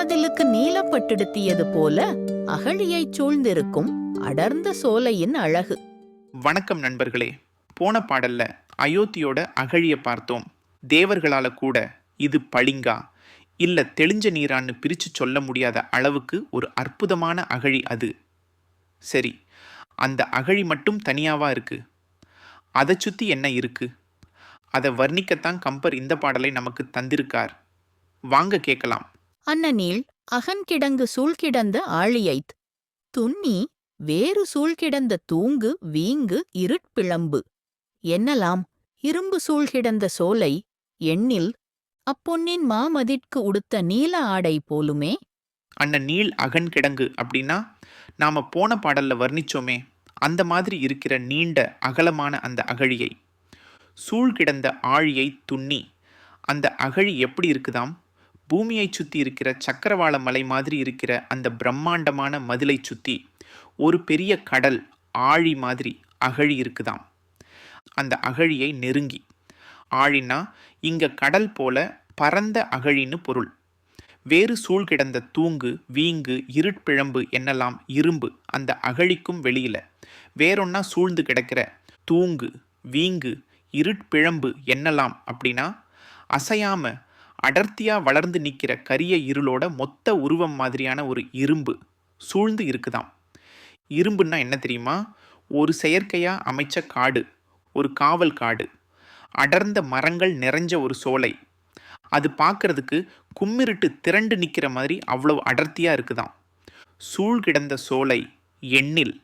மதிலுக்கு நீலப்பட்டெடுத்தியது போல அகழியைச் சூழ்ந்திருக்கும் அடர்ந்த சோலையின் அழகு. வணக்கம் நண்பர்களே. போன பாடல்ல அயோத்தியோட அகழிய பார்த்தோம். தேவர்களால கூட இது பளிங்கா. இல்ல தெளிஞ்ச நீரான்னு பிரிச்சு சொல்ல முடியாத அளவுக்கு ஒரு அற்புதமான அகழி அது. சரி அந்த அகழி மட்டும் தனியாவா இருக்கு? அதை சுத்தி என்ன இருக்கு? அதை வர்ணிக்கத்தான் கம்பர் இந்த பாடலை நமக்கு தந்திருக்கார். வாங்க கேட்கலாம். அன்னநீள் அகன்கிடங்கு சூழ்கிடந்த ஆழியைத் துன்னி வேறு சூழ்கிடந்த தூங்கு வீங்கு இருட்பிளம்பு. என்னலாம்? இரும்பு சூழ்கிடந்த சோலை எண்ணில் அப்பொன்னின் மாமதிற்கு உடுத்த நீல ஆடை போலுமே? அண்ணன் நீள் அகன் கிடங்கு அப்படின்னா நாம போன பாடல்ல வர்ணிச்சோமே அந்த மாதிரி இருக்கிற நீண்ட அகலமான அந்த அகழியை. சூழ் கிடந்த ஆழியை துண்ணி அந்த அகழி எப்படி இருக்குதாம்? பூமியை சுற்றி இருக்கிற சக்கரவாள மலை மாதிரி இருக்கிற அந்த பிரம்மாண்டமான மதிலை சுற்றி ஒரு பெரிய கடல் ஆழி மாதிரி அகழி இருக்குதாம். அந்த அகழியை நெருங்கி. ஆழினா இங்கே கடல் போல பரந்த அகழின்னு பொருள். வேறு சூழ் கிடந்த தூங்கு வீங்கு இருட்பிழம்பு என்னெல்லாம் இரும்பு அந்த அகழிக்கும் வெளியில். வேறொன்னா சூழ்ந்து கிடக்கிற தூங்கு வீங்கு இருட்பிழம்பு என்னலாம் அப்படின்னா அசையாமல் அடர்த்தியாக வளர்ந்து நிற்கிற கரிய இருளோட மொத்த உருவம் மாதிரியான ஒரு இரும்பு சூழ்ந்து இருக்குதாம். இரும்புன்னா என்ன தெரியுமா? ஒரு செயற்கையாக அமைச்ச காடு ஒரு காவல் காடு. அடர்ந்த மரங்கள் நிறைஞ்ச ஒரு சோலை. அது பார்க்கறதுக்கு கும்மிருட்டு திரண்டு நிற்கிற மாதிரி அவ்வளோ அடர்த்தியாக இருக்குதாம். சூழ் கிடந்த சோலை எண்ணில்.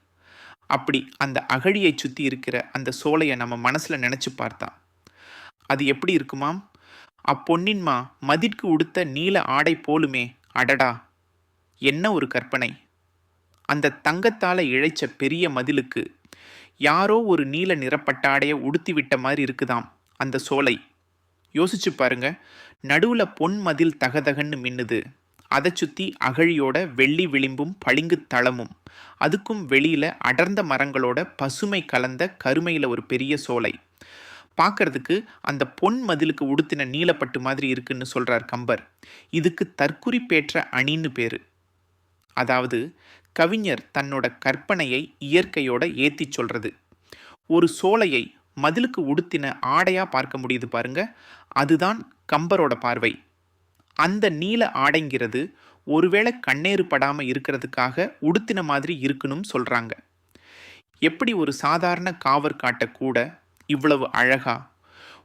அப்படி அந்த அகழியை சுற்றி இருக்கிற அந்த சோலையை நம்ம மனசில் நினச்சி பார்த்தா அது எப்படி இருக்குமாம்? அப்பொன்னின்மா மதிற்கு உடுத்த நீல ஆடை போலுமே அடடா! என்ன ஒரு கற்பனை! அந்த தங்கத்தால் இழைச்ச பெரிய மதிலுக்கு யாரோ ஒரு நீல நிறப்பட்டாடைய உடுத்தி விட்ட மாதிரி இருக்குதாம் அந்த சோலை. யோசிச்சு பாருங்க நடுவுல பொன் மதில் தகதகன்னு மின்னுது. அதை சுற்றி அகழியோட வெள்ளி விளிம்பும் பளிங்கு தளமும். அதுக்கும் வெளியில் அடர்ந்த மரங்களோட பசுமை கலந்த கருமையில் ஒரு பெரிய சோலை. பார்க்கறதுக்கு அந்த பொன் மதிலுக்கு உடுத்தின நீலப்பட்டு மாதிரி இருக்குன்னு சொல்கிறார் கம்பர். இதுக்கு தற்குறிப்பேற்ற அணின்னு பேர். அதாவது கவிஞர் தன்னோட கற்பனையை இயற்கையோட ஏற்றி சொல்கிறது ஒரு சோலையை மதிலுக்கு உடுத்தின ஆடையாக பார்க்க முடியுது பாருங்க. அதுதான் கம்பரோட பார்வை. அந்த நீல ஆடைங்கிறது ஒருவேளை கண்ணேறு படாமல் இருக்கிறதுக்காக உடுத்தின மாதிரி இருக்கணும்னு சொல்கிறாங்க எப்படி ஒரு சாதாரண காவர் காட்ட கூட இவ்வளவு அழகா?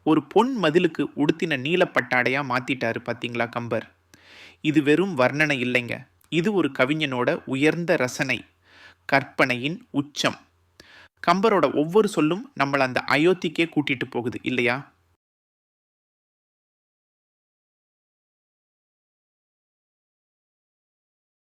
ஒரு பொன் மதிலுக்கு உடுத்தின நீலப்பட்டாடையாக மாற்றிட்டாரு பார்த்தீங்களா கம்பர்? இது வெறும் வர்ணனை இல்லைங்க. இது ஒரு கவிஞனோட உயர்ந்த ரசனை கற்பனையின் உச்சம். கம்பரோட ஒவ்வொரு சொல்லும் நம்மளை அந்த அயோத்திக்கே கூட்டிகிட்டு போகுது இல்லையா?